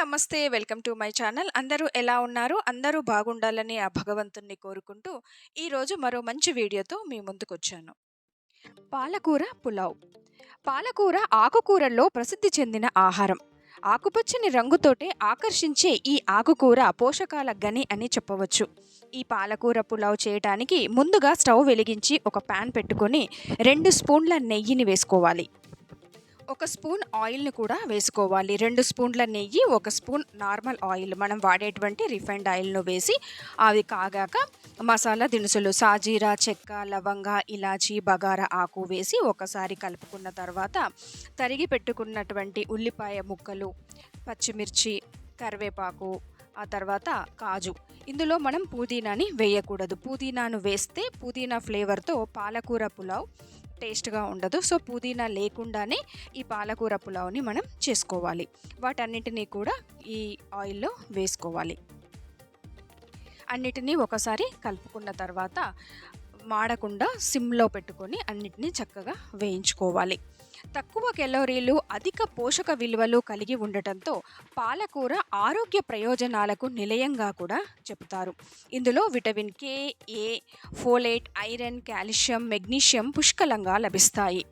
నమస్తే welcome to my channel. అందరూ ఎలా ఉన్నారు? అందరూ బాగుండాలని ఆ భగవంతుణ్ణి కోరుకుంటూ ఈరోజు మరో మంచి వీడియోతో మీ ముందుకు వచ్చాను పాలకూర పులావ్. పాలకూర ఆకుకూరల్లో ప్రసిద్ధి చెందిన ఆహారం. ఆకుపచ్చని రంగుతోటే ఆకర్షించే ఈ ఆకుకూర పోషకాల గని అని చెప్పవచ్చు. ఈ పాలకూర పులావ్ చేయటానికి ముందుగా స్టవ్ వెలిగించి ఒక ప్యాన్ పెట్టుకొని రెండు స్పూన్ల నెయ్యిని వేసుకోవాలి. ఒక స్పూన్ ఆయిల్ని కూడా వేసుకోవాలి. రెండు స్పూన్ల నెయ్యి ఒక స్పూన్ నార్మల్ ఆయిల్. మనం వాడేటువంటి రిఫైండ్ ఆయిల్ను వేసి అవి కాగాక మసాలా దినుసులు సాజీరా చెక్క లవంగ ఇలాచి బగారా ఆకు వేసి ఒకసారి కలుపుకున్న తర్వాత తరిగి పెట్టుకున్నటువంటి ఉల్లిపాయ ముక్కలు పచ్చిమిర్చి కరివేపాకు ఆ తర్వాత కాజు. ఇందులో మనం పుదీనాని వేయకూడదు. పుదీనాను వేస్తే పుదీనా ఫ్లేవర్తో పాలకూర పులావ్ టేస్ట్గా ఉండదు. సో పుదీనా లేకుండానే ఈ పాలకూర పులావ్ని మనం చేసుకోవాలి. వాటన్నిటినీ కూడా ఈ ఆయిల్లో వేసుకోవాలి. అన్నిటినీ ఒకసారి కలుపుకున్న తర్వాత మాడకుండా సిమ్లో పెట్టుకొని అన్నిటినీ చక్కగా వేయించుకోవాలి. తక్కువ కెలోరీలు అధిక పోషక విలువలు కలిగి ఉండటంతో పాలకూర ఆరోగ్య ప్రయోజనాలకు నిలయంగా కూడా చెబుతారు ఇందులో vitamin K A folate iron calcium magnesium పుష్కలంగా లభిస్తాయి.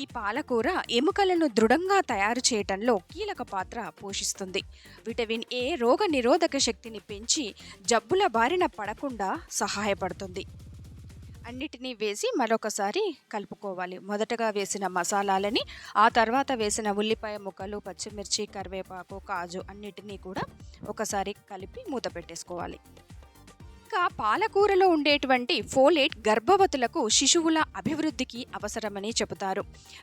ఈ పాలకూర ఎముకలను దృఢంగా తయారు చేయటంలో కీలక పాత్ర పోషిస్తుంది. విటమిన్ ఏ రోగ నిరోధక శక్తిని పెంచి జబ్బుల బారిన పడకుండా సహాయపడుతుంది. అన్నిటినీ వేసి మరొకసారి కలుపుకోవాలి. మొదటగా వేసిన మసాలాలని ఆ తర్వాత వేసిన ఉల్లిపాయ ముక్కలు పచ్చిమిర్చి కరివేపాకు కాజు అన్నిటినీ కూడా ఒకసారి కలిపి మూత పెట్టేసుకోవాలి. ఇంకా పాలకూరలో ఉండేటువంటి ఫోలేట్ గర్భవతులకు శిశువుల అభివృద్ధికి అవసరమని చెబుతారు.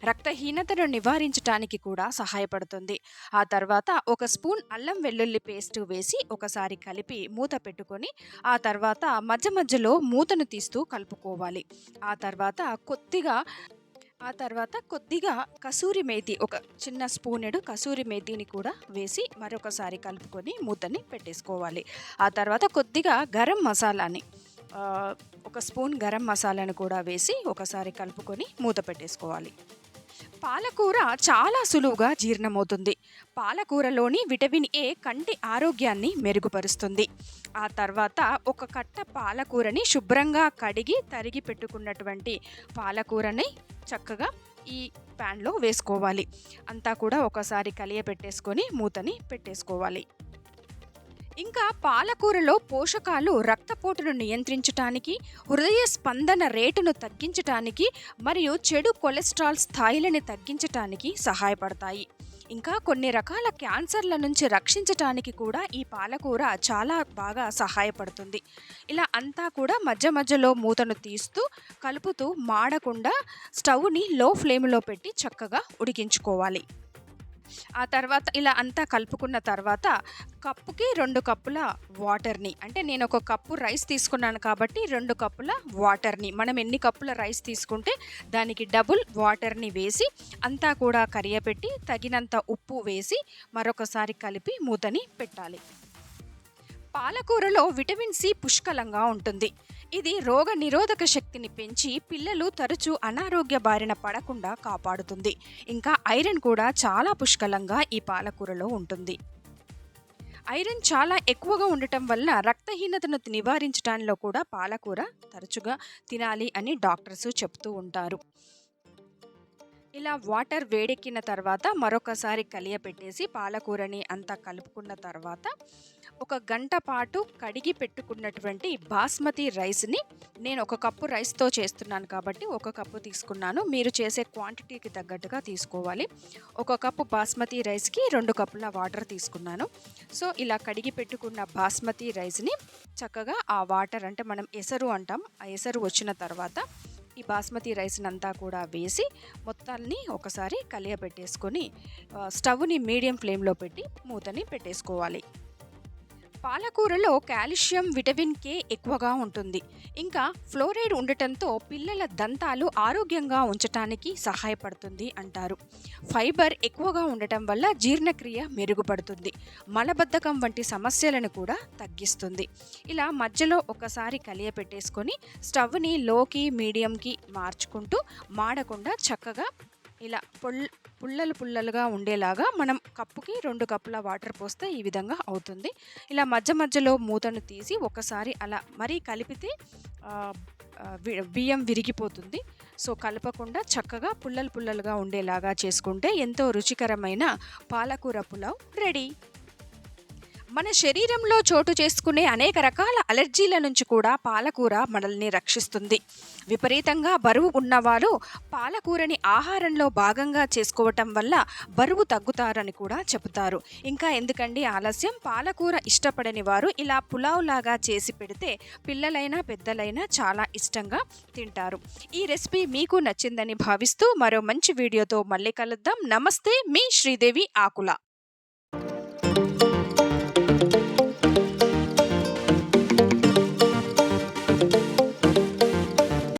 రక్తహీనతను నివారించడానికి కూడా సహాయపడుతుంది. ఆ తర్వాత ఒక స్పూన్ అల్లం వెల్లుల్లి పేస్ట్ వేసి ఒకసారి కలిపి మూత పెట్టుకొని ఆ తర్వాత మధ్య మధ్యలో మూతను తీస్తూ కలుపుకోవాలి. ఆ తర్వాత కొద్దిగా ఆ తర్వాత కొద్దిగా కసూరి మేతి ఒక చిన్న స్పూనెడు కసూరి మేతిని కూడా వేసి మరొకసారి కలుపుకొని మూతని పెట్టేసుకోవాలి. ఆ తర్వాత కొద్దిగా గరం మసాలాని ఒక స్పూన్ గరం మసాలాను కూడా వేసి ఒకసారి కలుపుకొని మూత పెట్టేసుకోవాలి. పాలకూర చాలా సులువుగా జీర్ణమవుతుంది. పాలకూరలోని విటమిన్ ఏ కంటి ఆరోగ్యాన్ని మెరుగుపరుస్తుంది. ఆ తర్వాత ఒక కట్ట పాలకూరని శుభ్రంగా కడిగి తరిగి పెట్టుకున్నటువంటి పాలకూరని చక్కగా ఈ ప్యాన్లో వేసుకోవాలి. అంతా కూడా ఒకసారి కలియ పెట్టేసుకొని మూతని పెట్టేసుకోవాలి. ఇంకా పాలకూరలో పోషకాలు రక్తపోటును నియంత్రించటానికి హృదయ స్పందన రేటును తగ్గించటానికి మరియు చెడు కొలెస్ట్రాల్ స్థాయిలను తగ్గించటానికి సహాయపడతాయి. ఇంకా కొన్ని రకాల క్యాన్సర్ల నుంచి రక్షించటానికి కూడా ఈ పాలకూర చాలా బాగా సహాయపడుతుంది. ఇలా అంతా కూడా మధ్య మధ్యలో మూతను తీస్తూ కలుపుతూ మాడకుండా స్టవ్ని లో ఫ్లేమ్లో పెట్టి చక్కగా ఉడికించుకోవాలి. ఆ తర్వాత ఇలా అంతా కలుపుకున్న తర్వాత కప్పుకి రెండు కప్పుల వాటర్ని అంటే నేను ఒక కప్పు రైస్ తీసుకున్నాను కాబట్టి రెండు కప్పుల వాటర్ని మనం ఎన్ని కప్పుల రైస్ తీసుకుంటే దానికి డబుల్ వాటర్ని వేసి అంతా కూడా కరియపెట్టి తగినంత ఉప్పు వేసి మరొకసారి కలిపి మూతని పెట్టాలి. పాలకూరలో విటమిన్ సి పుష్కలంగా ఉంటుంది. ఇది రోగ నిరోధక శక్తిని పెంచి పిల్లలు తరచూ అనారోగ్య బారిన పడకుండా కాపాడుతుంది. ఇంకా ఐరన్ కూడా చాలా పుష్కలంగా ఈ పాలకూరలో ఉంటుంది. ఐరన్ చాలా ఎక్కువగా ఉండటం వల్ల రక్తహీనతను నివారించడంలో కూడా పాలకూర తరచుగా తినాలి అని డాక్టర్స్ చెప్తూ ఉంటారు. ఇలా వాటర్ వేడెక్కిన తర్వాత మరొకసారి కలియపెట్టేసి పాలకూరని అంతా కలుపుకున్న తర్వాత ఒక గంట పాటు కడిగి పెట్టుకున్నటువంటి బాస్మతి రైస్ని నేను ఒక కప్పు రైస్తో చేస్తున్నాను కాబట్టి ఒక కప్పు తీసుకున్నాను. మీరు చేసే క్వాంటిటీకి తగ్గట్టుగా తీసుకోవాలి. ఒక కప్పు బాస్మతి రైస్కి రెండు కప్పుల వాటర్ తీసుకున్నాను. సో ఇలా కడిగి పెట్టుకున్న బాస్మతి రైస్ని చక్కగా ఆ వాటర్ అంటే మనం ఎసరు అంటాం. ఆ ఎసరు వచ్చిన తర్వాత ఈ బాస్మతి రైస్ని అంతా కూడా వేసి మొత్తాన్ని ఒకసారి కలియబెట్టేసుకొని స్టవ్ని మీడియం ఫ్లేమ్లో పెట్టి మూతని పెట్టేసుకోవాలి. పాలకూరలో కాల్షియం విటమిన్ కే ఎక్కువగా ఉంటుంది. ఇంకా ఫ్లోరైడ్ ఉండటంతో పిల్లల దంతాలు ఆరోగ్యంగా ఉంచటానికి సహాయపడుతుంది అంటారు. ఫైబర్ ఎక్కువగా ఉండటం వల్ల జీర్ణక్రియ మెరుగుపడుతుంది. మలబద్ధకం వంటి సమస్యలను కూడా తగ్గిస్తుంది. ఇలా మధ్యలో ఒకసారి కలియపెట్టేసుకొని స్టవ్ని లోకి మీడియంకి మార్చుకుంటూ మాడకుండా చక్కగా ఇలా పొల్ పుల్లలు పుల్లలుగా ఉండేలాగా మనం కప్పుకి రెండు కప్పుల వాటర్ పోస్తే ఈ విధంగా అవుతుంది. ఇలా మధ్య మధ్యలో మూతను తీసి ఒకసారి అలా మరీ కలిపితే బియ్యం విరిగిపోతుంది. సో కలపకుండా చక్కగా పుల్లలు పుల్లలుగా ఉండేలాగా చేసుకుంటే ఎంతో రుచికరమైన పాలకూర పులావ్ రెడీ. మన శరీరంలో చోటు చేసుకునే అనేక రకాల అలర్జీల నుంచి కూడా పాలకూర మనల్ని రక్షిస్తుంది. విపరీతంగా బరువు ఉన్నవారు పాలకూరని ఆహారంలో భాగంగా చేసుకోవటం వల్ల బరువు తగ్గుతారని కూడా చెబుతారు. ఇంకా ఎందుకండి ఆలస్యం? పాలకూర ఇష్టపడని వారు ఇలా పులావ్ లాగా చేసి పెడితే పిల్లలైనా పెద్దలైనా చాలా ఇష్టంగా తింటారు. ఈ రెసిపీ మీకు నచ్చిందని భావిస్తూ మరో మంచి వీడియోతో మళ్ళీ కలుద్దాం. నమస్తే మీ శ్రీదేవి ఆకుల.